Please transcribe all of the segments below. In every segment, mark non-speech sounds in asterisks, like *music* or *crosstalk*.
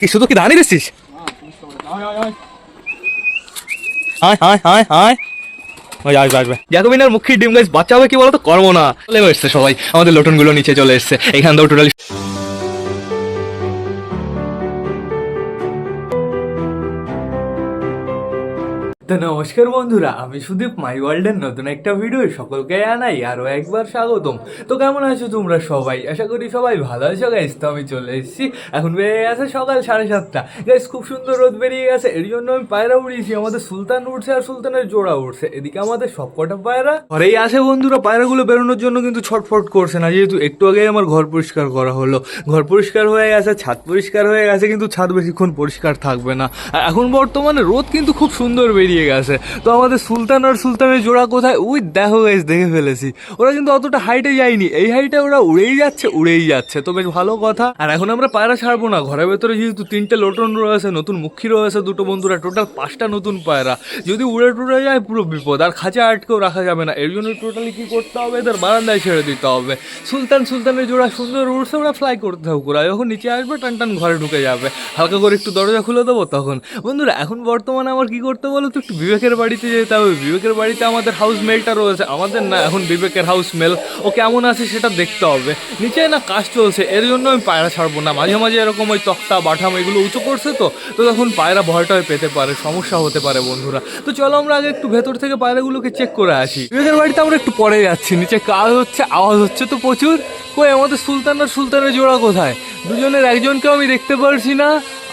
কি, শুধু কি দাঁড়িয়ে দিচ্ছিস? হায় হায় হায় হায়। মুখী ডিম গাছ বাচ্চা হবে কি বলতো? কর্ম না। চলে এসছে সবাই। আমাদের লোটনগুলো নিচে চলে এসছে। এখান থেকে টোটালি তো নমস্কার বন্ধুরা, আমি সুদীপ মাই ওয়ার্ল্ডের নতুন একটা ভিডিও সকলকে আনাই আরও একবার স্বাগতম। তো কেমন আছো তোমরা সবাই? আশা করি সবাই ভালো আছো গাইস তো আমি চলে এসেছি, এখন বেরিয়ে গেছে সকাল সাড়ে সাতটা। গাইস খুব সুন্দর রোদ বেরিয়ে গেছে, এর জন্য আমি পায়রা উড়িয়েছি, আমাদের সুলতান উঠছে আর সুলতানের জোড়া উঠছে এদিকে আমাদের সবকটা পায়রা ঘরেই আসে বন্ধুরা, পায়রাগুলো বেরোনোর জন্য কিন্তু ছটফট করছে না, যেহেতু একটু আগেই আমার ঘর পরিষ্কার করা হলো। ঘর পরিষ্কার হয়ে গেছে, ছাদ পরিষ্কার হয়ে গেছে, কিন্তু ছাদ বেশিক্ষণ পরিষ্কার থাকবে না। এখন বর্তমানে রোদ কিন্তু খুব সুন্দর বেরিয়ে গেছে। তো আমাদের সুলতান আর সুলতানের জোড়া কোথায়? ওই দেখো গাইস দেখে ফেলেছি। ওরা কিন্তু অতটা হাইটে যায়নি। এই হাইটে ওরা উড়েই যাচ্ছে উড়েই যাচ্ছে। তো বেশ ভালো কথা। আর এখন আমরা পায়রা ছাড়বো না। ঘরের ভেতরে যেহেতু তিনটে লোটন রয়েছে, নতুন মুখী রয়েছে দুটো বন্ধুরা টোটাল পাঁচটা নতুন পায়রা। যদি উড়ে টুড়ে যায়, পুরো বিপদ। আর খাঁচা আটকেও রাখা যাবে না। এর জন্য টোটালি কি করতে হবে? এদের বারান্দায় ছেড়ে দিতে হবে। সুলতান সুলতানের জোড়া সুন্দর উড়ছে, ওরা ফ্লাই করতে থাকুক। ওরা যখন নিচে আসবে টান টান ঘরে ঢুকে যাবে। হালকা করে একটু দরজা খুলে দেবো তখন। বন্ধুরা, এখন বর্তমানে আমার কি করতে বলো তো? বিবেকের বাড়িতে যেতে হবে, বিবেকের বাড়িতে আমাদের হাউস মেলটা রয়েছে। আমাদের না, এখন বিবেকের হাউস মেল ও কেমন আছে সেটা দেখতে হবে। নিচে না কাজ চলছে, এর জন্য আমি পায়রা ছাড়বো না। মাঝে মাঝে এরকম ওই তক্তা, বাঠাম এগুলো উঁচু করছে তো তো তখন পায়রা ভয়টয় পেতে পারে, সমস্যা হতে পারে বন্ধুরা। তো চলো আমরা আগে একটু ভেতর থেকে পায়রাগুলোকে চেক করে আসি। বিবেকের বাড়িতে আমরা একটু পরে যাচ্ছি, নিচে কাজ হচ্ছে, আওয়াজ হচ্ছে তো প্রচুর। কই, আমাদের সুলতান আর সুলতানের জোড়া কোথায়? দুজনের একজনকেও আমি দেখতে পারছি না।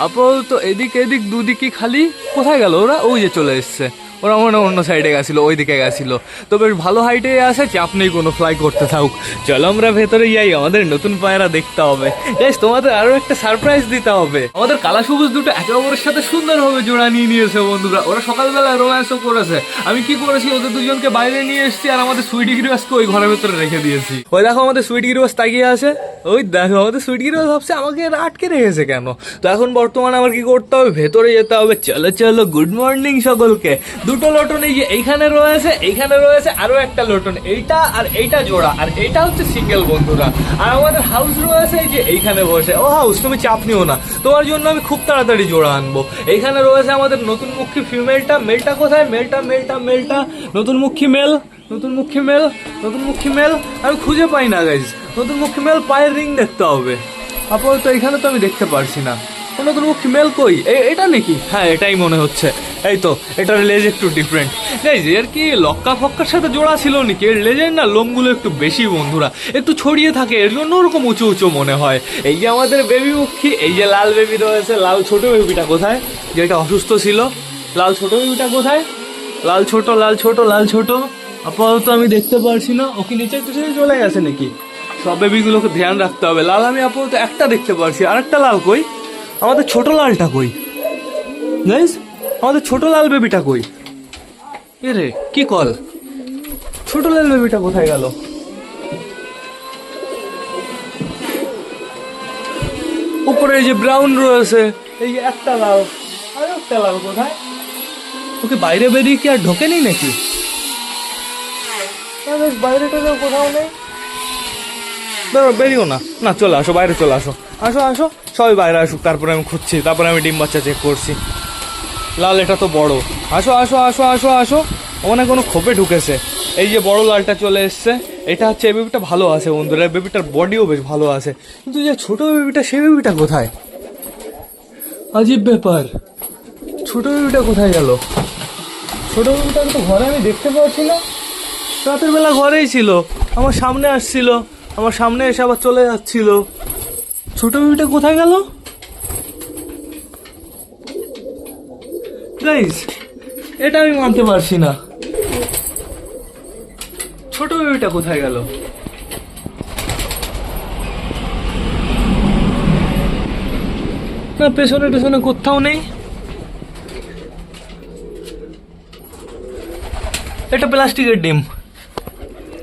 আপাতত এদিক এদিক দুদিকে খালি। কোথায় গেল ওরা? ওই যে চলে এসছে। força ওরা মনে অন্য সাইডে গেছিল ওই দিকে গেছিল। তো বেশ ভালো হাইটে আছে চাপ নেই কোনো ফ্লাই করতে থাকুক। চলো আমরা ভেতরে যাই, আমাদের নতুন পায়রা দেখতে হবে। গাইস তোমাদের আরও একটা সারপ্রাইজ দিতে হবে। আমাদের কালা সবুজ দুটো একে অপরের সাথে সুন্দরভাবে জোড়া নিয়ে নিয়েছে বন্ধুরা। ওরা সকালবেলা রোম্যান্সও করেছে। আমি কি করেছি, ওদের দুজনকে বাইরে নিয়ে এসেছি আর আমাদের সুইট গিরিবাসকে ওই ঘরের ভেতরে রেখে দিয়েছি। ওই দেখো আমাদের সুইট গিরিবাস তাকিয়ে আছে। ওই দেখো আমাদের সুইট গিরিবাস ভাবছে, আমাকে আটকে রেখেছে কেন? তো এখন বর্তমানে আমার কি করতে হবে? ভেতরে যেতে হবে। চলো চলো গুড মর্নিং সকলকে। দুটো লটন এই যে এইখানে রয়েছে এইখানে রয়েছে আরও একটা লটন এইটা আর এইটা জোড়া, আর এইটা হচ্ছে সিঙ্গেল বন্ধুরা। আর আমাদের হাউস রয়েছে এই যে এইখানে বসে। ও হাউস তুমি চাপ নিও না। তোমার জন্য আমি খুব তাড়াতাড়ি জোড়া আনব। এইখানে রয়েছে আমাদের নতুন মুখী ফিমেলটা মেলটা কোথায়? মেলটা মেলটা মেলটা। নতুন মুখী মেল নতুন মুখী মেল নতুন মুখী মেল আমি খুঁজে পাই না গাইজ নতুন মুখী মেল পায়ের রিং দেখতে হবে। আপাতত এখানে তো আমি দেখতে পারছি না। ও নতুন মুখী মেল কই? এটা নাকি? হ্যাঁ এটাই মনে হচ্ছে। এই তো, এটার লেজ একটু ডিফারেন্ট গাইজ এর কি লক্কা ফক্কার সাথে জোড়া ছিল নাকি? এর লেজের না লোমগুলো একটু বেশি বন্ধুরা। একটু ছড়িয়ে থাকে, এর জন্য ওরকম উঁচু উঁচু মনে হয়। এই যে আমাদের বেবি মুখী, এই যে লাল বেবি রয়েছে, লাল ছোট বেবিটা কোথায়? যেটা অসুস্থ ছিল। লাল ছোট বেবিটা কোথায়? লাল ছোট লাল ছোট লাল ছোট। আপাতত আমি দেখতে পারছি না। ও কি নিচে ছেড়ে চলে গেছে নাকি? সব বেবিগুলোকে ধ্যান রাখতে হবে। লাল আমি আপাতত একটা দেখতে পারছি। আরেকটা লাল কই? আমাদের ছোট লালটা কই? গাইস আমাদের ছোট লাল বেবিটা কই? এ রে কি কল? ছোট লাল বেবিটা কোথায় গেল? উপরে এই যে ব্রাউন রয়েছে, এই যে একটা লাল। আর, একটা লাল কোথায়? ওকে বাইরে বেরিয়ে কি আর ঢোকেনি নাকি? বাইরে কোথাও নেই। বেরো বেরিও না। না, চলে আসো, বাইরে চলে আসো। আসো আসো। সবাই বাইরে আসুক, তারপরে আমি খুঁজছি, তারপরে আমি ডিম বাচ্চা চেক করছি। লাল, এটা তো বড়। আসো আসো আসো আসো আসো। ওখানে কোনো খোপে ঢুকেছে। এই যে বড় লালটা চলে এসছে, এটা হচ্ছে এই বেবিটা ভালো আছে বন্ধুরা বেবিটার বডিও বেশ ভালো আছে। কিন্তু যে ছোট বেবিটা সেই বেবিটা কোথায়? আজীব ব্যাপার। ছোট বেবিটা কোথায় গেল? ছোট বেবিটাকে তো ঘরে আমি দেখতে পাচ্ছি না। রাতের বেলা ঘরেই ছিল। আমার সামনে আসছিল। আমার সামনে এসে আবার চলে যাচ্ছিল। ছোট বেবিটা কোথায় গেল? এটা আমি মানতে পারছি না। ছোট বেবিটা কোথায় গেল? না, পেছনে পেছনে কোথাও নেই। এটা প্লাস্টিকের ডিম।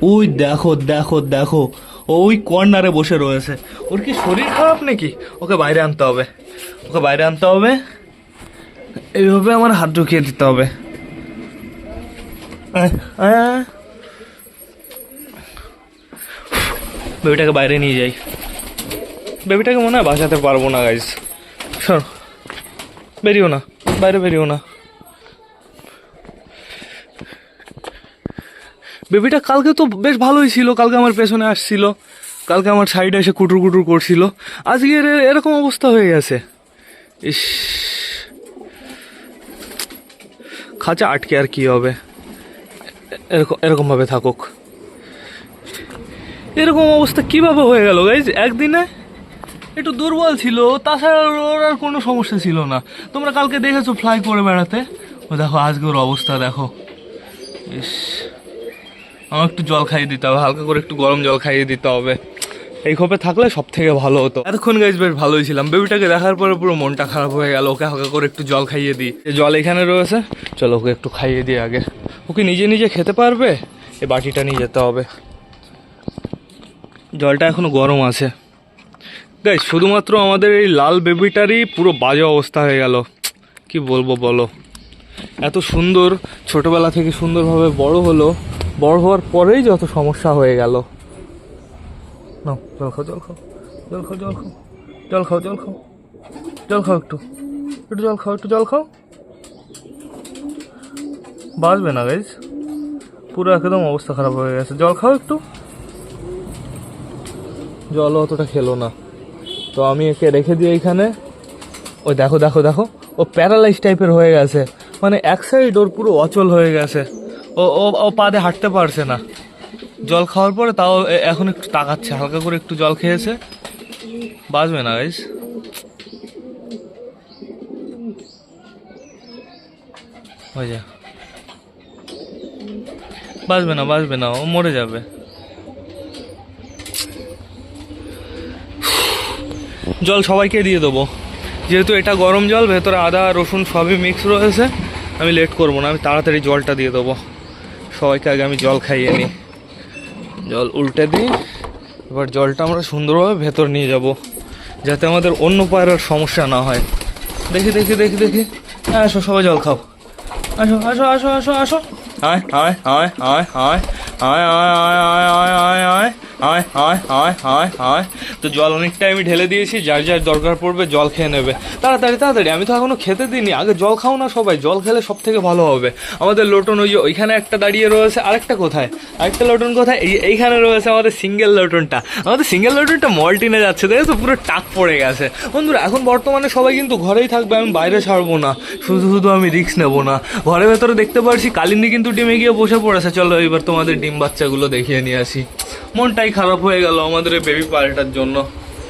ওই দেখো দেখো দেখো। ওই কর্নারে বসে রয়েছে। ওর কি শরীর খারাপ নাকি? ওকে বাইরে আনতে হবে। ওকে বাইরে আনতে হবে। এইভাবে আমার হাত ঢুকিয়ে দিতে হবে। বেবিটাকে বাইরে নিয়ে যাই। বেবিটাকে মনে হয় বাঁচাতে পারব না গাইজ শোন, বেরিও না। বাইরে বেরিও না। বেবিটা কালকে তো বেশ ভালোই ছিল। কালকে আমার পেছনে আসছিল। কালকে আমার সাইডে এসে কুটুর কুটুর করছিল। আজকে এরকম অবস্থা হয়ে গেছে। ইস। খাঁচা আটকে আর কি হবে? এরকম এরকমভাবে থাকুক। এরকম অবস্থা কীভাবে হয়ে গেল গাইজ একদিনে একটু দুর্বল ছিল, তাছাড়া ওর আর কোনো সমস্যা ছিল না। তোমরা কালকে দেখেছ ফ্লাই করে বেড়াতে? ও দেখো আজকে ওর অবস্থা দেখো। ইস। আমার একটু জল খাইয়ে দিতে হবে, হালকা করে একটু গরম জল খাইয়ে দিতে হবে। এই খোপে থাকলে সব থেকে ভালো হতো। এতক্ষণ গাইজ বেশ ভালোই ছিলাম। বেবিটাকে দেখার পরে পুরো মনটা খারাপ হয়ে গেল। ওকে হালকা করে একটু জল খাইয়ে দিই। জল এখানে রয়েছে। চলো ওকে একটু খাইয়ে দিই আগে। ওকে নিজে নিজে খেতে পারবে? এই বাটিটা নিয়ে যেতে হবে। জলটা এখনও গরম আছে। গাইজ শুধুমাত্র আমাদের এই লাল বেবিটারই পুরো বাজে অবস্থা হয়ে গেল। কি বলব বলো? এত সুন্দর, ছোটবেলা থেকে সুন্দরভাবে বড় হলো। বড় হওয়ার পরেই যত সমস্যা হয়ে গেল। নাও, জল খাও জল খাও জল খাও জল খাও জল খাও জল খাও জল খাও একটু একটু জল খাও, একটু জল খাও। বাঁচবে না গাইজ পুরো একদম অবস্থা খারাপ হয়ে গেছে। জল খাও একটু। জল অতটা খেলো না। তো আমি একে রেখে দিই এখানে ওই দেখো দেখো দেখো। ও প্যারালাইজ টাইপের হয়ে গেছে। মানে এক সাইড ওর পুরো অচল হয়ে গেছে। ও ও ও পাদে হাঁটতে পারছে না। জল খাওয়ার পরে তাও এখন একটু তাকাচ্ছে, হালকা করে একটু জল খেয়েছে। বাঁচবে না গাইস হয়ে যা। বাঁচবে না বাঁচবে না, ও মরে যাবে। জল সবাইকে দিয়ে দেবো। যেহেতু এটা গরম জল, ভেতরে আদা, রসুন সবই মিক্স রয়েছে। আমি লেট করব না, আমি তাড়াতাড়ি জলটা দিয়ে দেবো। সবাইকে আগে আমি জল খাইয়ে নিই। জল উল্টে দিই এবার জলটা আমরা সুন্দরভাবে ভেতর নিয়ে যাব যাতে আমাদের অন্য পায়ের সমস্যা না হয় দেখি দেখি দেখি দেখি হ্যাঁ আসো সবাই জল খাও আসো আসো আসো আসো আসো আয় আয় আয় আয় আয় আয় আয় আয় আয় আয় আয় আয় আয় আয় আয় তো জল অনেকটাই আমি ঢেলে দিয়েছি, যার যার দরকার পড়বে জল খেয়ে নেবে। তাড়াতাড়ি তাড়াতাড়ি, আমি তো এখনও খেতে দিইনি। আগে জল খাও না সবাই, জল খেলে সব থেকে ভালো হবে। আমাদের লোটন ওই যে ওইখানে একটা দাঁড়িয়ে রয়েছে, আরেকটা কোথায়? আরেকটা লোটন কোথায়? এই এইখানে রয়েছে আমাদের সিঙ্গেল লোটনটা। আমাদের সিঙ্গেল লোটনটা মল্টিনে যাচ্ছে দেখে তো পুরো টাক পড়ে গেছে। বন্ধুরা, এখন বর্তমানে সবাই কিন্তু ঘরেই থাকবে, আমি বাইরে ছাড়বো না। শুধু শুধু আমি রিস্ক নেব না। ঘরের ভেতরে দেখতে পারছি, কালিন্দি কিন্তু ডিমে গিয়ে বসে পড়েছে। চলো এবার তোমাদের ডিম বাচ্চাগুলো দেখিয়ে নিয়ে আসি। মনটাই খারাপ হয়ে গেল আমাদের এই বেবি পাল্টার জন্য।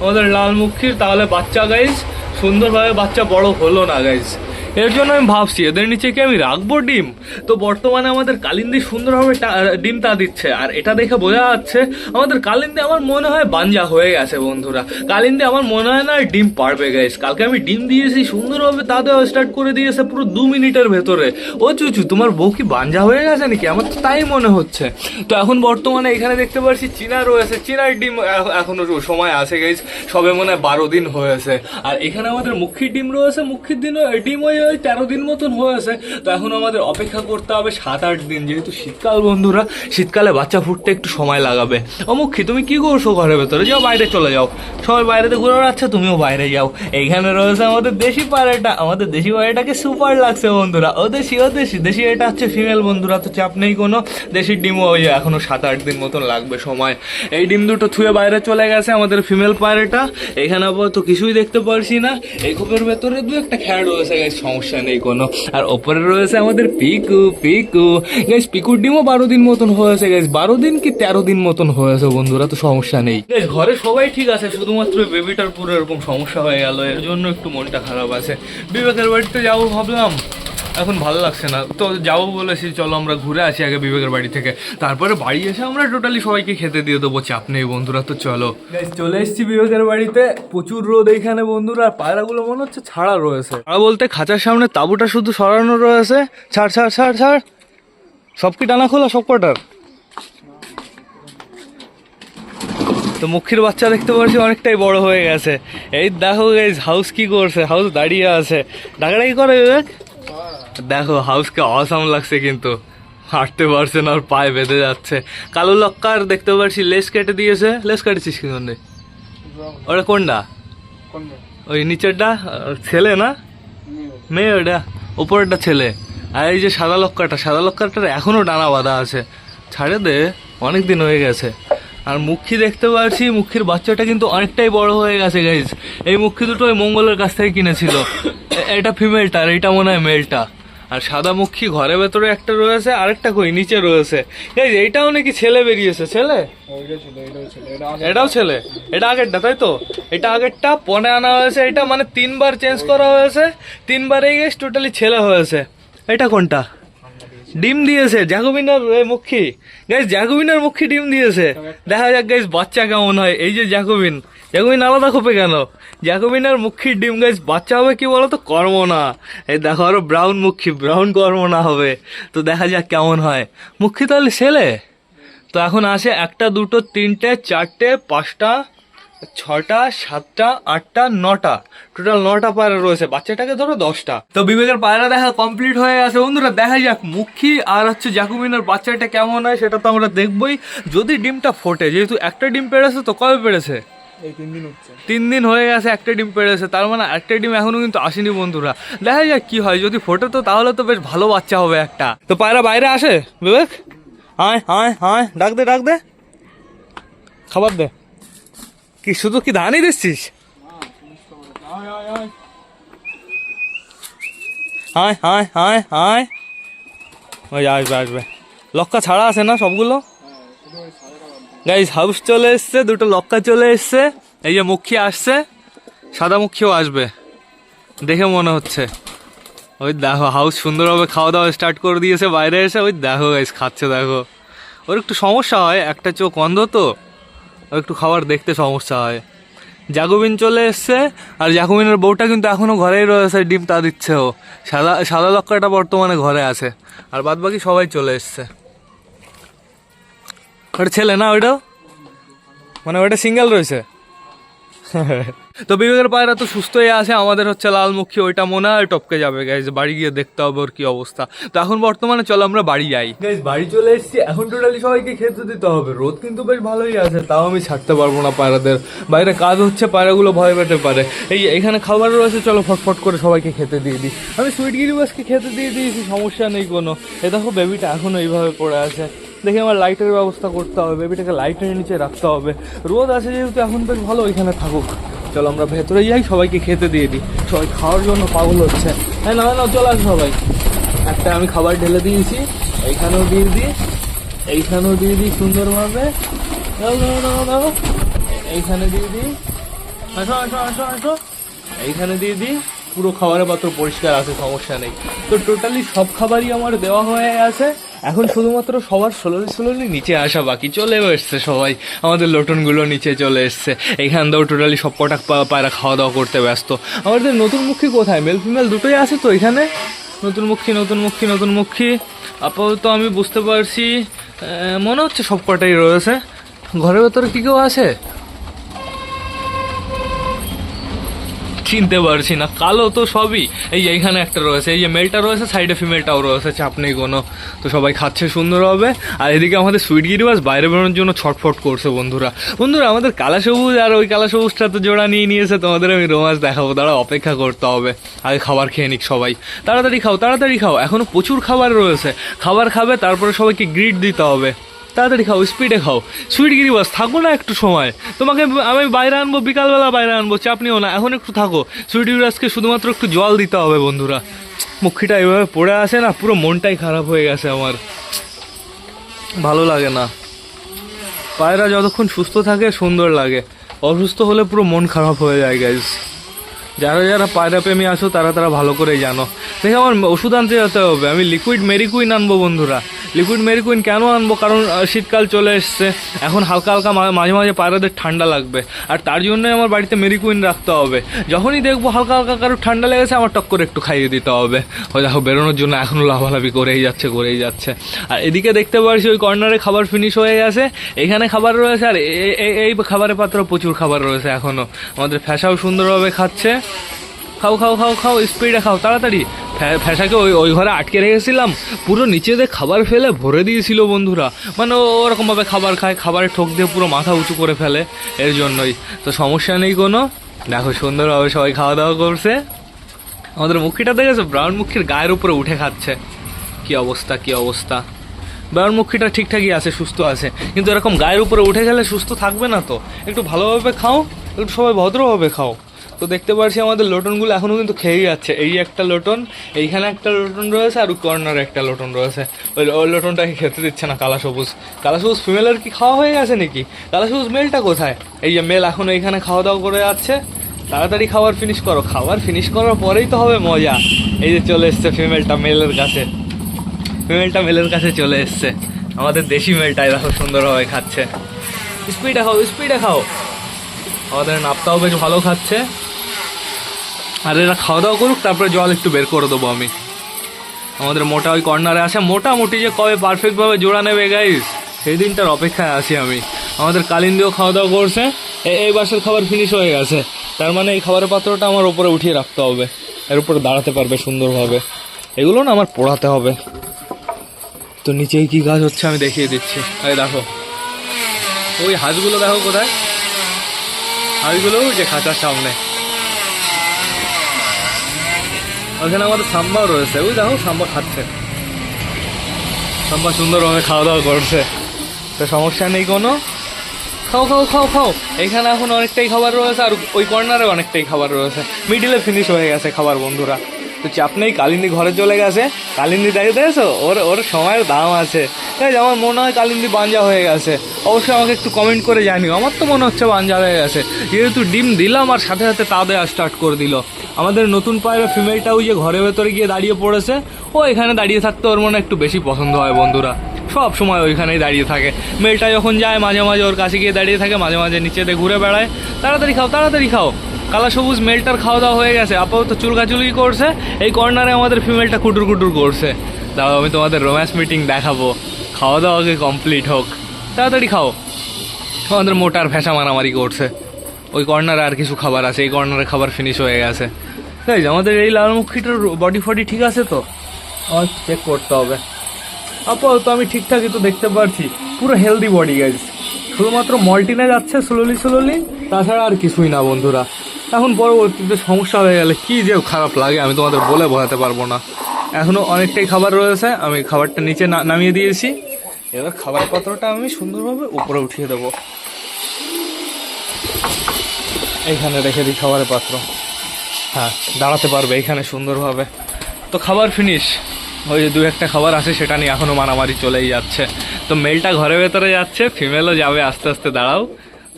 আমাদের লাল মুখির তাহলে বাচ্চা গাইজ সুন্দরভাবে বাচ্চা বড় হলো না গাইজ এর জন্য আমি ভাবছি, এদের নিচে কি আমি রাখব ডিম? তো বর্তমানে আমাদের কালিন্দি সুন্দরভাবে ডিম তা দিচ্ছে। আর এটা দেখে বোঝা যাচ্ছে, আমাদের কালিন্দি, আমার মনে হয় বাঞ্জা হয়ে গেছে বন্ধুরা। কালিন্দি, আমার মনে হয় না ডিম পারবে গাইস কালকে আমি ডিম দিয়েছি, সুন্দরভাবে তা দেওয়া স্টার্ট করে দিয়েছে পুরো দু মিনিটের ভেতরে। ও চুচু, তোমার বউ কি বাঞ্জা হয়ে গেছে নাকি? আমার তো তাই মনে হচ্ছে। তো এখন বর্তমানে এখানে দেখতে পাচ্ছি চীনা রয়েছে। চীনার ডিম এখ- এখনও সময় আছে গাইস সবে মনে হয় বারো দিন হয়েছে। আর এখানে আমাদের মুখির ডিম রয়েছে। মুখির দিন ডিম ওই ওই তেরো দিন মতন হয়েছে। তো এখন আমাদের অপেক্ষা করতে হবে সাত আট দিন। যেহেতু শীতকাল বন্ধুরা, শীতকালে বাচ্চা ফুটতে একটু সময় লাগাবে। ও তুমি কি করছ ঘরের ভেতরে? যাও, বাইরে চলে যাও। সবাই বাইরেতে ঘুরে বেড়াচ্ছে তুমিও বাইরে যাও। এইখানে রয়েছে আমাদের দেশি পায়রাটা। আমাদের দেশি পায়রাটাকে সুপার লাগছে বন্ধুরা। ও দেশি ও দেশি। দেশি এটা হচ্ছে ফিমেল বন্ধুরা, তো চাপ নেই কোনো। দেশি ডিমও ওই এখনও সাত আট দিন মতন লাগবে সময়। এই ডিম দুটো থুয়ে বাইরে চলে গেছে আমাদের ফিমেল পায়রাটা। এখানে আপাতত কিছুই দেখতে পারছি না। এই খোপের ভেতরে দু একটা খ্যার রয়েছে সমস্যা নেই কোনো। আর ওপরে রয়েছে আমাদের পিকু পিকু। গাইস পিকুর ডিমও বারো দিন মতন হয়েছে গাইস বারো দিন কি তেরো দিন মতন হয়েছে বন্ধুরা, তো সমস্যা নেই। ঘরে সবাই ঠিক আছে, শুধুমাত্র বেবিটার পুরো এরকম সমস্যা হয়ে গেল, এর জন্য একটু মনটা খারাপ আছে। বিবেকের বাড়িতে যাব ভাবলাম। এখন ভালো লাগছে না। তো যাব বলেছি চলো আমরা ঘুরে আসি আগে বিবেকের বাড়ি থেকে। তারপরে বাড়ি এসে আমরা টোটালি সবাইকে খেতে দিয়ে দেবো চাপ নেই বন্ধুরা তো চলো। চলে এসেছি বিবেকের বাড়িতে। প্রচুর রোদ এইখানে বন্ধুরা আর পায়রাগুলো মনে হচ্ছে ছাড়া রয়েছে। ছাড়া বলতে খাঁচার সামনে তাঁবুটা শুধু সরানো রয়েছে। ছাড় ছাড় ছাড় ছাড়। সব কি ডানা খোলা সব কটার? তো মুখির বাচ্চা দেখতে পাচ্ছি অনেকটাই বড় হয়ে গেছে। এই দেখো গাইজ হাউস কি করছে? হাউস দাঁড়িয়ে আছে। ডাকাডাকি করে বিবেক? দেখো হাউসকে অসাম লাগছে কিন্তু। হাঁটতে পারছে না ওর পায়ে বেঁধে যাচ্ছে। কালো লক্কার দেখতে পাচ্ছি লেস কেটে দিয়েছে। লেস কাটেছিস কি জন্যে? ওটা কোনটা? ওই নিচেরটা? ছেলে না? মেয়ে ওটা ওপরেরটা ছেলে। আর এই যে সাদা লক্কাটা সাদা লক্কাটার এখনও ডানা বাঁধা আছে। ছাড়ে দে অনেক দিন হয়ে গেছে। আর মুখী দেখতে পাচ্ছি মুখীর বাচ্চাটা কিন্তু অনেকটাই বড় হয়ে গেছে গাইজ এই মুখী দুটো ওই মঙ্গলের কাছ থেকে কিনেছিল। এটা ফিমেলটা আর এটা মনে হয় মেলটা আর সাদা মুখী ঘরের ভেতরে একটা রয়েছে আরেকটা কই নিচে রয়েছে। গাইজ এইটাও নাকি ছেলে বেরিয়েছে ছেলে? এটাও ছেলে এটা আগেরটা। তাই তো? এটা আগেরটা পনে আনা হয়েছে এটা মানে তিনবার চেঞ্জ করা হয়েছে তিনবারেই গেছে টোটালি ছেলে হয়েছে। এটা কোনটা? ডিম দিয়েছে জ্যাকোবিনার মুখী। গাইজ জ্যাকোবিনার মুখী ডিম দিয়েছে। দেখা যাক গাইজ বাচ্চা কেমন হয়। এই যে জ্যাকোবিন জ্যাকোবিন আলাদা খোপে কেন? জ্যাকোবিনার মুখীর ডিম গাইজ বাচ্চা হবে কি বলো তো কর্ম না। এই দেখো আরও ব্রাউন মুখী ব্রাউন কর্ম না হবে। তো দেখা যাক কেমন হয়। মুখী তাহলে ছেলে? তো এখন আসে একটা, দুটো, তিনটে, চারটে, পাঁচটা, ছটা, সাতটা, আটটা, নটা। টোটাল নটা পায়রা রয়েছে। বাচ্চাটাকে ধরো দশটা। তো বিবেকের পায়রা দেখা কমপ্লিট হয়ে গেছে। বন্ধুরা, দেখা যাক মুখী আর হচ্ছে জাকুমিনের বাচ্চাটা কেমন হয়, সেটা তো আমরা দেখবই। যদি ডিমটা ফোটে, যেহেতু একটা ডিম পেড়েছে, তো কবে পেড়েছে? এই তিন দিন হচ্ছে। তিন দিন হয়ে গেছে একটা ডিম পেড়েছে তার মানে একটা ডিম এখনও কিন্তু আসেনি বন্ধুরা। দেখা যাক কি হয় যদি ফোটে তো তাহলে তো বেশ ভালো বাচ্চা হবে একটা। তো পায়রা বাইরে আসে? বিবেক? আয় আয় আয় ডাক দে ডাক দে। খাবার দে। কি শুধু কি ধানই দিচ্ছিস? আয় আয় আয় আয় ওই আসবে আসবে। লক্কা ছাড়া আছে না সবগুলো? গাইজ হাউস চলে এসছে, দুটো লক্কা চলে এসছে। এই যে মুখী আসছে, সাদা মুখীও আসবে। দেখে মনে হচ্ছে। ওই দেখো হাউস সুন্দরভাবে খাওয়া দাওয়া স্টার্ট করে দিয়েছে, বাইরে এসে ওই দেখো গাইজ খাচ্ছে দেখো। ওর একটু সমস্যা হয়, একটা চোখ অন্ধ তো, ওর একটু খাবার দেখতে সমস্যা হয়। জাগুবিন চলে এসছে, আর জাগুবিনের বউটা কিন্তু এখনও ঘরেই রয়েছে, ডিম তা দিচ্ছে ও সাদা সাদা লক্কাটা বর্তমানে ঘরে আছে। আর বাদ বাকি সবাই চলে এসছে। ওটা ছেলে না ওইটাও মানে ওটা সিঙ্গেল রয়েছে? *laughs* তো বিবেকের পায়রা তো সুস্থই আছে, আমাদের হচ্ছে লালমুখী, ওইটা মনে হয় টপকে যাবে গাইজ বাড়ি গিয়ে দেখতে হবে ওর কি অবস্থা। তো এখন বর্তমানে চলো, আমরা বাড়ি যাই। গাইজ বাড়ি চলে এসেছি, এখন টোটালি সবাইকে খেতে দিতে হবে, রোদ কিন্তু বেশ ভালোই আছে, তাও আমি ছাড়তে পারব না পায়রাদের। বাইরে কাজ হচ্ছে, পায়রাগুলো ভয় পেতে পারে। এই এখানে খাবার রয়েছে, চলো ফটফট করে সবাইকে খেতে দিয়ে দিই। আমি সুইট গিরিবাসকে খেতে দিয়ে দিয়েছি, সমস্যা নেই কোনো। এ দেখো বেবিটা এখনও এইভাবে পড়ে আছে। দেখে আমার লাইটের ব্যবস্থা করতে হবে বেবিটাকে লাইটের নিচে রাখতে হবে। রোদ আছে যেহেতু, এখন বেশ ভালো ওইখানে থাকুক। চলো আমরা ভেতরে যাই, সবাইকে খেতে দিয়ে দিই। সবাই খাওয়ার জন্য পাগল হচ্ছে। হ্যাঁ না না চলে আসো সবাই। একটা আমি খাবার ঢেলে দিয়েছি, এইখানেও দিয়ে দিই, এইখানেও দিয়ে দিই সুন্দরভাবে। এইখানে দিয়ে দিই। আসো আসো আসো আসো। এইখানে দিয়ে দিই। পুরো খাবারের পাত্র পরিষ্কার আছে, সমস্যা নেই। তো টোটালি সব খাবারই আমার দেওয়া হয়ে আছে। এখন শুধুমাত্র সবার স্লোলি স্লোলি নিচে আসা বাকি, চলে এসছে সবাই। আমাদের লোটনগুলো নিচে চলে এসছে। এইখান দাও টোটালি সব কটা পায়রা খাওয়া দাওয়া করতে ব্যস্ত। আমাদের নতুন মুখী কোথায়? মেল ফিমেল দুটোই আছে তো এখানে? নতুন মুখী নতুন মুখী নতুন মুখী। আপাতত আমি বুঝতে পারছি মনে হচ্ছে সব কটাই রয়েছে। ঘরের ভেতরে কি কেউ আছে? চিনতে পারছি না। কালো তো সবই। এই যে এইখানে একটা রয়েছে, এই যে মেলটা রয়েছে সাইডে ফিমেলটাও রয়েছে, চাপ নেই কোনো। তো সবাই খাচ্ছে সুন্দর হবে। আর এদিকে আমাদের সুইট গিরিবাস বাইরে বেরোনোর জন্য ছটফট করছে বন্ধুরা। বন্ধুরা, আমাদের কালা সবুজ আর ওই কালা সবুজটা তো জোড়া নিয়ে নিয়েছে, তোমাদের আমি রোমাঞ্চ দেখাবো। তারা অপেক্ষা করতে হবে। আগে খাবার খেয়ে নিক সবাই। তাড়াতাড়ি খাও তাড়াতাড়ি খাও। এখনও প্রচুর খাবার রয়েছে। খাবার খাবে, তারপরে সবাইকে গ্রিড দিতে হবে। তাড়াতাড়ি খাও স্পিডে খাও। সুইট গিরিবাস থাকো না একটু সময়। তোমাকে আমি বাইরে আনব, বিকালবেলা বাইরে আনব, চাপ নিও না, এখন একটু থাকো। সুইট গিরিবাসকে শুধুমাত্র একটু জল দিতে হবে, বন্ধুরা। মুখিটা এভাবে পড়ে আসে না, পুরো মনটাই খারাপ হয়ে গেছে আমার। ভালো লাগে না। পায়রা যতক্ষণ সুস্থ থাকে, সুন্দর লাগে। অসুস্থ হলে পুরো মন খারাপ হয়ে যায় গাইজ যারা যারা পায়রা প্রেমী আসো তারা তারা ভালো করেই জানো। দেখে আমার ওষুধ আনতে যেতে হবে। আমি লিকুইড মেরিকুইন আনব, বন্ধুরা। লিকুইড মেরিকুইন কেন আনব? কারণ শীতকাল চলে এসছে। এখন হালকা হালকা মাঝে মাঝে পায়রাদের ঠান্ডা লাগবে। আর তার জন্যই আমার বাড়িতে মেরিকুইন রাখতে হবে। যখনই দেখব হালকা হালকা কারও ঠান্ডা লেগেছে, আমার টক করে একটু খাইয়ে দিতে হবে। দেখো, বেরোনোর জন্য এখনও লাভালাভি করেই যাচ্ছে করেই যাচ্ছে। আর এদিকে দেখতে পারছি, ওই কর্নারে খাবার ফিনিশ হয়ে গেছে। এখানে খাবার রয়েছে, আর এই খাবারের পাত্র প্রচুর খাবার রয়েছে এখনও আমাদের ফ্যাসাও সুন্দরভাবে খাচ্ছে। খাও খাও খাও খাও স্পিডে খাও, তাড়াতাড়ি। ফ্যা- ফ্যাসাকে ওই ওই ঘরে আটকে রেখেছিলাম পুরো নিচে দিয়ে খাবার ফেলে ভরে দিয়েছিল বন্ধুরা। মানে ওরকমভাবে খাবার খায় খাবারে ঠোক দিয়ে পুরো মাথা উঁচু করে ফেলে এর জন্যই। তো সমস্যা নেই কোনো। দেখো, সুন্দরভাবে সবাই খাওয়া দাওয়া করছে। আমাদের মুখিটা দেখেছ? ব্রাউন মুখির গায়ের উপরে উঠে খাচ্ছে। কি অবস্থা কি অবস্থা? ব্রাউন মুখিটা ঠিকঠাকই আছে, সুস্থ আছে। কিন্তু এরকম গায়ের উপরে উঠে গেলে সুস্থ থাকবে না তো। একটু ভালোভাবে খাও, একটু সবাই ভদ্রভাবে খাও। তো দেখতে পাচ্ছি আমাদের লোটনগুলো এখনও কিন্তু খেয়ে যাচ্ছে। এই একটা লোটন, এইখানে একটা লোটন রয়েছে আর কর্নারে একটা লোটন রয়েছে। ওই ওই লোটনটাকে খেতে দিচ্ছে না কালা সবুজ কালা সবুজ ফিমেলের কি খাওয়া হয়ে গেছে নাকি? কালা সবুজ মেলটা কোথায়? এই যে মেল এখন এইখানে খাওয়া দাওয়া করে যাচ্ছে। তাড়াতাড়ি খাবার ফিনিশ করো। খাবার ফিনিশ করার পরেই তো হবে মজা। এই যে চলে এসছে ফিমেলটা মেলের কাছে। ফিমেলটা মেলের কাছে চলে এসছে। আমাদের দেশি মেলটাই দেখো সুন্দরভাবে খাচ্ছে। স্পিডে খাও স্পিডে খাও। আমাদের নাপতাও বেশ ভালো খাচ্ছে। আর এরা খাওয়া দাওয়া করুক, তারপরে জল একটু বের করে দেবো আমি। আমাদের মোটা ওই কর্নারে আসে মোটামুটি যে কবে পারফেক্টভাবে জোড়া নেবে গাইস সেই দিনটার অপেক্ষায় আছি আমি। আমাদের কালিন্দিও খাওয়া দাওয়া করছে এই বাসের খাবার ফিনিশ হয়ে গেছে। তার মানে এই খাবারের পাত্রটা আমার উপরে উঠিয়ে রাখতে হবে। এর উপরে দাঁড়াতে পারবে সুন্দরভাবে। এগুলো না আমার পোড়াতে হবে। তো নিচেই কি গাছ হচ্ছে আমি দেখিয়ে দিচ্ছি। এই দেখো। ওই হাঁসগুলো দেখো কোথায়? হাঁসগুলো যে খাঁচার সামনে। ওখানে আমাদের সাম্বাও রয়েছে। ওই দেখো, সাম্বা খাচ্ছে। সাম্বা সুন্দরভাবে খাওয়া দাওয়া করছে। তো সমস্যা নেই কোনো? খাও খাও খাও খাও। এখানে এখন অনেকটাই খাবার রয়েছে, আর ওই কর্নারে অনেকটাই খাবার রয়েছে। মিডিলে ফিনিশ হয়ে গেছে খাবার, বন্ধুরা। তো চাপ নেই কালিনী ঘরে চলে গেছে কালিনী দেখে দেখেছ? ওর ওর সময়ের দাম আছে। তাই আমার মনে হয় কালিন্দি বাঞ্জা হয়ে গেছে। অবশ্যই আমাকে একটু কমেন্ট করে জানিও। আমার তো মনে হচ্ছে বাঞ্জা হয়ে গেছে। যেহেতু ডিম দিলাম আর সাথে সাথে তা দেওয়া স্টার্ট করে দিল। আমাদের নতুন পায়ের ফিমেলটা ওই যে ঘরের ভেতরে গিয়ে দাঁড়িয়ে পড়েছে। ও এখানে দাঁড়িয়ে থাকতে ওর মনে একটু বেশি পছন্দ হয় বন্ধুরা। সব সময় ওইখানেই দাঁড়িয়ে থাকে। মেলটা যখন যায়, মাঝে মাঝে ওর কাছে গিয়ে দাঁড়িয়ে থাকে, মাঝে মাঝে নিচেতে ঘুরে বেড়ায়। তাড়াতাড়ি খাও তাড়াতাড়ি খাও। কালা সবুজ মেলটার খাওয়া দাওয়া হয়ে গেছে। আপাতত চুলকাচুলকি করছে। এই কর্নারে আমাদের ফিমেলটা কুটুর কুটুর করছে। দাও আমি তোমাদের রোম্যান্স মিটিং দেখাবো। খাওয়া দাওয়া আগে কমপ্লিট হোক। তাড়াতাড়ি খাও। আমাদের মোটার ভেসা মারামারি করছে। ওই কর্নারে আর কিছু খাবার আছে। এই কর্নারে খাবার ফিনিশ হয়ে গেছে। তাই আমাদের এই লালমুখিটার বডি ফডি ঠিক আছে তো? আমার চেক করতে হবে। আপাতত আমি ঠিকঠাকই তো দেখতে পারছি। পুরো হেলদি বডি গাইজ শুধুমাত্র মল্টিনে যাচ্ছে স্লোলি স্লোলি তাছাড়া আর কিছুই না, বন্ধুরা। এখন পরবর্তীতে সমস্যা হয়ে গেলে কী যে খারাপ লাগে, আমি তোমাদের বলে বোঝাতে পারব না। এখনও অনেকটাই খাবার রয়েছে, আমি খাবারটা নিচে নামিয়ে দিয়েছি। এবার খাবার পাত্রটা আমি সুন্দরভাবে উপরে উঠিয়ে দেবো। এইখানে রেখে দিই খাবারের পাত্র। হ্যাঁ দাঁড়াতে পারবে এইখানে সুন্দরভাবে। তো খাবার ফিনিশ ওই যে দু একটা খাবার আছে, সেটা নিয়ে এখনও মারামারি চলেই যাচ্ছে। তো মেলটা ঘরের ভেতরে যাচ্ছে ফিমেলও যাবে আস্তে আস্তে, দাঁড়াও।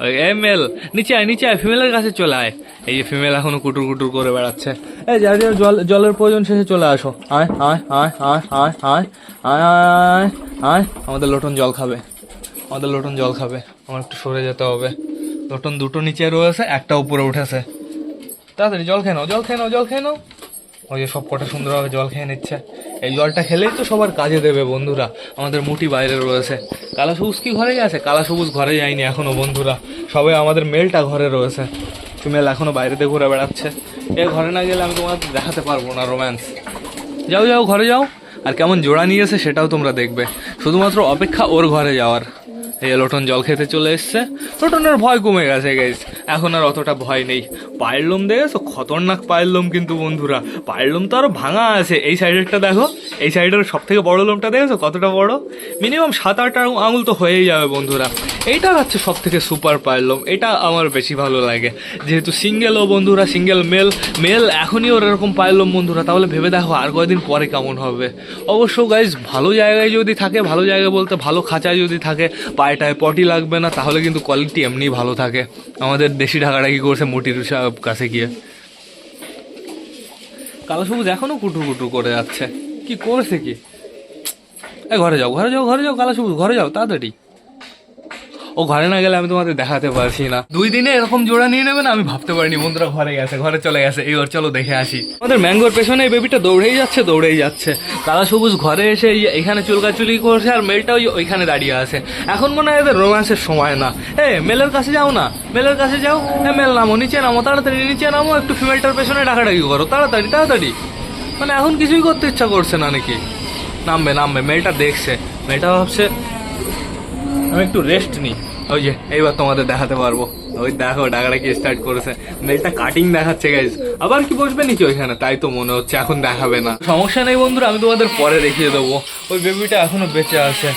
ওই এ মেল নিচে আয় নিচে আয় ফিমেলের কাছে চলে আয়। এই যে ফিমেল এখনও কুটুর কুটুর করে বেড়াচ্ছে। এই যা যা, জল, জলের প্রয়োজন শেষে চলে আসো। আয় আয় আয় আয় আয় আয় আয় আয় আয়। আমাদের লোটন জল খাবে। আমাদের লোটন জল খাবে। আমার একটু সরে যেতে হবে। লোটন দুটো নিচে রয়েছে, একটা উপরে উঠেছে। তাড়াতাড়ি জল খেয়ে নাও, জল খেয়ে নাও, জল খেয়ে নাও। ওই যে সব কটা সুন্দরভাবে জল খেয়ে নিচ্ছে। এই জলটা খেলেই তো সবার কাজে দেবে বন্ধুরা। আমাদের মুটি বাইরে রয়েছে। কালা সবুজ কি ঘরে আছে? কালা সবুজ ঘরে যায়নি এখনও বন্ধুরা। সবাই আমাদের মেলটা ঘরে রয়েছে। ফিমেল এখনও বাইরেতে ঘুরে বেড়াচ্ছে। এ ঘরে না গেলে আমি তোমাদের দেখাতে পারব না রোম্যান্স যাও যাও, ঘরে যাও। আর কেমন জোড়া নিয়েছে সেটাও তোমরা দেখবে। শুধুমাত্র অপেক্ষা ওর ঘরে যাওয়ার। এই লোটন জল খেতে চলে এসছে। লোটনের ভয় কমে গেছে গাইস এখন আর অতটা ভয় নেই। পায়ের লোম দেখেছ খতরনাক পায়ের লোম কিন্তু বন্ধুরা। পায়ের লোম তো আরও ভাঙা আছে। এই সাইডেরটা দেখো, এই সাইডের সব থেকে বড় লোমটা দেখেছ কতটা বড়? মিনিমাম সাত আট আঙুল তো হয়েই যাবে বন্ধুরা। এইটা হচ্ছে সব থেকে সুপার পায়ের লোম। এটা আমার বেশি ভালো লাগে। যেহেতু সিঙ্গেল ও বন্ধুরা সিঙ্গেল মেল মেল এখনই ওর এরকম পায়ের লোম বন্ধুরা। তাহলে ভেবে দেখো আর কয়দিন পরে কেমন হবে। অবশ্য গাইজ ভালো জায়গায় যদি থাকে, ভালো জায়গা বলতে ভালো খাঁচায় যদি থাকে, পায়েটায় পটি লাগবে না, তাহলে কিন্তু কোয়ালিটি এমনি ভালো থাকে। আমাদের দেশি ঢাকাঢাকি করছে, মুটির কাছে গিয়ে। কালো সবুজ এখনও কুটু কুটু করে যাচ্ছে। কি করছে কি? এ, ঘরে যাও ঘরে যাও ঘরে যাও কালো সবুজ ঘরে যাও, তাড়াতাড়ি। ও ঘরে না গেলে আমি তোমাদের দেখাতে পারছি না। দুই দিনে এরকম জোড়া নিয়ে নেবে না, আমি ভাবতে পারিনি, বন্ধুরা ঘরে গেছে, ঘরে চলে গেছে। এই ওর চলো দেখে আসি। আমাদের ম্যাঙ্গোর পেছনে এই বেবিটা দৌড়েই যাচ্ছে দৌড়েই যাচ্ছে। কালা সবুজ ঘরে এসে এখানে চুলকাচুলি করছে আর মেলটা ওই ওইখানে দাঁড়িয়ে আছে। এখন মনে হয় এদের রোম্যান্সের সময় না। এ, মেলের কাছে যাও না। মেলের কাছে যাও। এ, মেল নামো, নিচে নামো, তাড়াতাড়ি নিচে নামো, একটু ফিমেলটার পেছনে ডাকাডাকি করো। তাড়াতাড়ি তাড়াতাড়ি। মানে এখন কিছুই করতে ইচ্ছা করছে না নাকি? নামবে নামবে মেলটা দেখছে। মেলটা ভাবছে আমি একটু রেস্ট নিই। ওই যে, এইবার তোমাদের দেখাতে পারব। ওই দেখো ডাকাটা কি স্টার্ট করেছে। মেয়েটা কাটিং দেখাচ্ছে গাইজ আবার কি বসবে নাকি ওইখানে? তাই তো মনে হচ্ছে এখন দেখাবে না। সমস্যা নেই বন্ধুরা, আমি তোমাদের পরে দেখিয়ে দেবো। ওই বেবিটা এখনও বেঁচে আছে।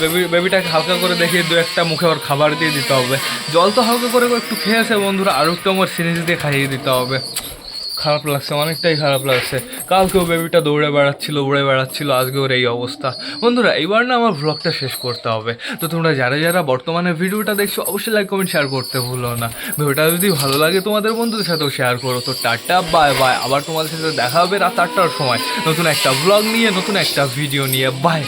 বেবি বেবিটাকে হালকা করে দেখিয়ে দু একটা মুখে ওর খাবার দিয়ে দিতে হবে। জল তো হালকা করে একটু খেয়েছে বন্ধুরা আরও একটু আমার সিরিজ দিয়ে খাইয়ে দিতে হবে। খারাপ লাগছে, অনেকটাই খারাপ লাগছে। কালকেও বেবিটা দৌড়ে বেড়াচ্ছিল, উড়ে বেড়াচ্ছিল আজকে ওর এই অবস্থা। বন্ধুরা এইবার না আমার ব্লগটা শেষ করতে হবে। তো তোমরা যারা যারা বর্তমানে ভিডিওটা দেখছ, অবশ্যই লাইক কমেন্ট শেয়ার করতে ভুলো না। ভিডিওটা যদি ভালো লাগে তোমাদের বন্ধুদের সাথেও শেয়ার করো। তো টাটা বাই বাই আবার তোমাদের সাথে দেখা হবে রাত আটটার সময়। নতুন একটা ব্লগ নিয়ে, নতুন একটা ভিডিও নিয়ে। বাই